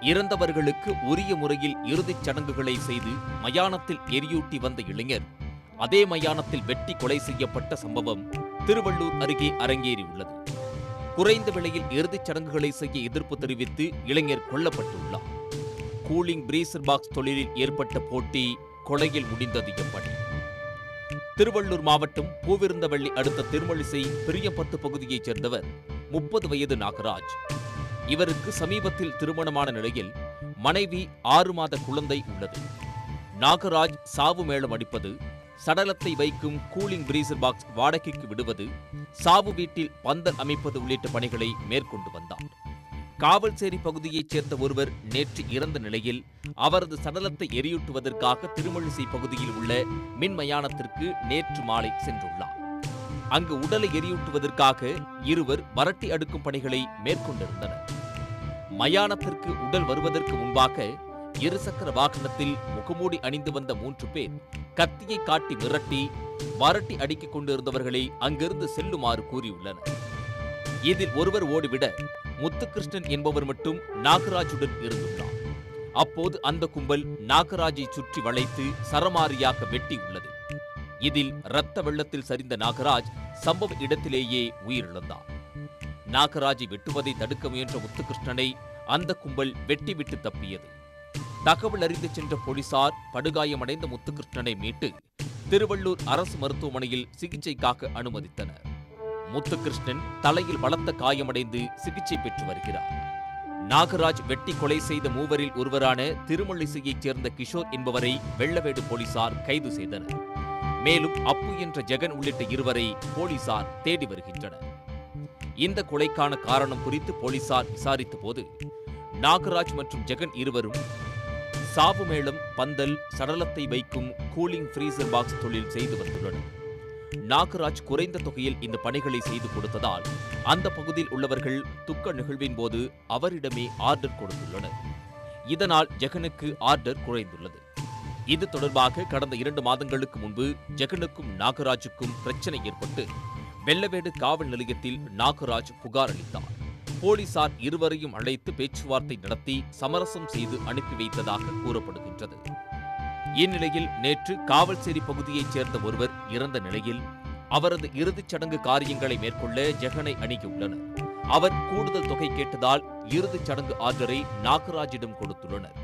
இறந்தவர்களுக்கு உரிய முறையில் இறுதிச் சடங்குகளை செய்து மயானத்தில் எரியூட்டி வந்த இளைஞர். அதே மயானத்தில் வெட்டி கொலை செய்யப்பட்ட சம்பவம் திருவள்ளூர் அருகே அரங்கேறியுள்ளது குறைந்த விலையில் இறுதிச் சடங்குகளை செய்ய எதிர்ப்பு தெரிவித்து இளைஞர் கொல்லப்பட்டுள்ளார். கூலிங் பிரீசர் பாக்ஸ் தொழிலில் ஏற்பட்ட போட்டி கொலையில் முடிந்தது எப்படி? திருவள்ளூர் மாவட்டம் பூவிருந்தவள்ளி அடுத்த திருமழிசை பெரியம்பத்து பகுதியைச் சேர்ந்தவர் முப்பது வயது நாகராஜ். இவருக்கு சமீபத்தில் திருமணமான நிலையில் மனைவி ஆறு மாத குழந்தை உள்ளது. நாகராஜ் சாவு மேளம் அடிப்பது சடலத்தை வைக்கும் கூலிங் பிரீசர் பாக்ஸ் வாடகைக்கு விடுவது சாவு வீட்டில் பந்தல் அமைப்பது உள்ளிட்ட பணிகளை மேற்கொண்டு வந்தார். காவல்சேரி பகுதியைச் சேர்ந்த ஒருவர் நேற்று இறந்த நிலையில் அவரது சடலத்தை எரியூட்டுவதற்காக திருமழிசை பகுதியில் உள்ள மின்மயானத்திற்கு நேற்று மாலை சென்றுள்ளார். அங்கு உடலை எரியூட்டுவதற்காக இருவர் வரட்டி அடுக்கும் பணிகளை மேற்கொண்டிருந்தனர். மயானத்திற்கு உடல் வருவதற்கு முன்பாக இருசக்கர வாகனத்தில் முகமூடி அணிந்து வந்த மூன்று பேர் கத்தியை காட்டி மிரட்டி வரட்டி அடிக்கிக் கொண்டிருந்தவர்களை அங்கிருந்து செல்லுமாறு கூறியுள்ளனர். இதில் ஒருவர் ஓடிவிட முத்துகிருஷ்ணன் என்பவர் மட்டும் நாகராஜுடன் இருந்துள்ளார். அப்போது அந்த கும்பல் நாகராஜை சுற்றி வளைத்து சரமாரியாக வெட்டி உள்ளது இதில் இரத்த வெள்ளத்தில் சரிந்த நாகராஜ் சம்பவ இடத்திலேயே உயிரிழந்தார். நாகராஜை வெட்டுவதை தடுக்க முயன்ற முத்துகிருஷ்ணனை அந்த கும்பல் வெட்டிவிட்டு தப்பியது. தகவல் அறிந்து சென்ற போலீசார் படுகாயமடைந்த முத்துகிருஷ்ணனை மீட்டு திருவள்ளூர் அரசு மருத்துவமனையில் சிகிச்சைக்காக அனுமதித்தனர். முத்துகிருஷ்ணன் தலையில் பலத்த காயமடைந்து சிகிச்சை பெற்று வருகிறார். நாகராஜ் வெட்டி கொலை செய்த மூவரில் ஒருவரான திருமல்லிசையைச் சேர்ந்த கிஷோர் என்பவரை வெள்ளவேடு போலீசார் கைது செய்தனர். மேலும் அப்பு என்ற ஜெகன் உள்ளிட்ட இருவரை போலீசார் தேடி வருகின்றனர். இந்த கொலைக்கான காரணம் குறித்து போலீசார் விசாரித்த போது நாகராஜ் மற்றும் ஜெகன் இருவரும் சாவு மேளம் பந்தல் சடலத்தை வைக்கும் கூலிங் ஃப்ரீசர் பாக்ஸ் தொழில் செய்து வந்துள்ளனர். நாகராஜ் குறைந்த தொகையில் இந்த பணிகளை செய்து கொடுத்ததால் அந்த பகுதியில் உள்ளவர்கள் துக்க நிகழ்வின் போது அவரிடமே ஆர்டர் கொடுத்துள்ளனர். இதனால் ஜெகனுக்கு ஆர்டர் குறைந்துள்ளது. இது தொடர்பாக கடந்த இரண்டு மாதங்களுக்கு முன்பு ஜெகனுக்கும் நாகராஜுக்கும் பிரச்சனை ஏற்பட்டு வெள்ளவேடு காவல் நிலையத்தில் நாகராஜ் புகார் அளித்தார். போலீசார் இருவரையும் அழைத்து பேச்சுவார்த்தை நடத்தி சமரசம் செய்து அனுப்பி வைத்ததாக கூறப்படுகின்றது. இந்நிலையில் நேற்று காவல்சேரி பகுதியைச் சேர்ந்த ஒருவர் இறந்த நிலையில் அவரது இறுதிச் சடங்கு காரியங்களை மேற்கொள்ள ஜெகனை அணுகியுள்ளனர். அவர் கூடுதல் தொகை கேட்டதால் இறுதிச் சடங்கு ஆர்டரை நாகராஜிடம் கொடுத்துள்ளனர்.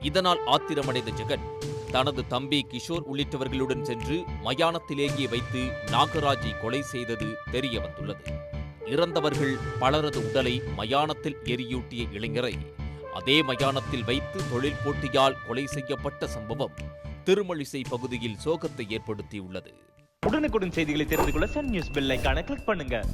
இதனால் ஆத்திரமடைந்த ஜெகன் தனது தம்பி கிஷோர் உள்ளிட்டவர்களுடன் சென்று மயானத்திலேயே வைத்து நாகராஜை கொலை செய்தது தெரிய வந்துள்ளது இறந்தவர்கள் பலரது உடலை மயானத்தில் எரியூட்டிய இளைஞரை அதே மயானத்தில் வைத்து தொழில் போட்டியால் கொலை செய்யப்பட்ட சம்பவம் திருமழிசை பகுதியில் சோகத்தை ஏற்படுத்தியுள்ளது. உடனுக்குடன் செய்திகளை தெரிந்து கொள்ள சன் நியூஸ் பெல்லைக்கான கிளிக் பண்ணுங்க.